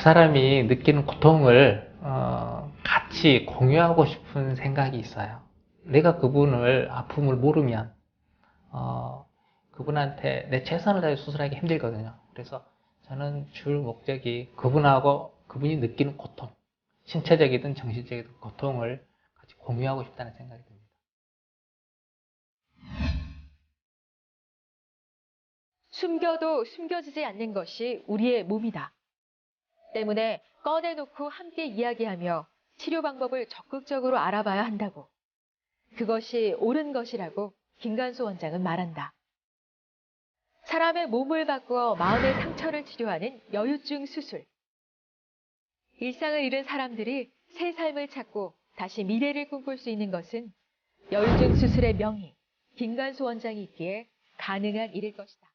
그 사람이 느끼는 고통을 어, 같이 공유하고 싶은 생각이 있어요. 내가 그분을 아픔을 모르면 어, 그분한테 내 최선을 다해 수술하기 힘들거든요. 그래서 저는 줄 목적이 그분하고 그분이 느끼는 고통, 신체적이든 정신적이든 고통을 같이 공유하고 싶다는 생각이 듭니다. 숨겨도 숨겨지지 않는 것이 우리의 몸이다. 때문에 꺼내놓고 함께 이야기하며 치료 방법을 적극적으로 알아봐야 한다고. 그것이 옳은 것이라고 김간소 원장은 말한다. 사람의 몸을 바꾸어 마음의 상처를 치료하는 여유증 수술. 일상을 잃은 사람들이 새 삶을 찾고 다시 미래를 꿈꿀 수 있는 것은 여유증 수술의 명의, 김간소 원장이 있기에 가능한 일일 것이다.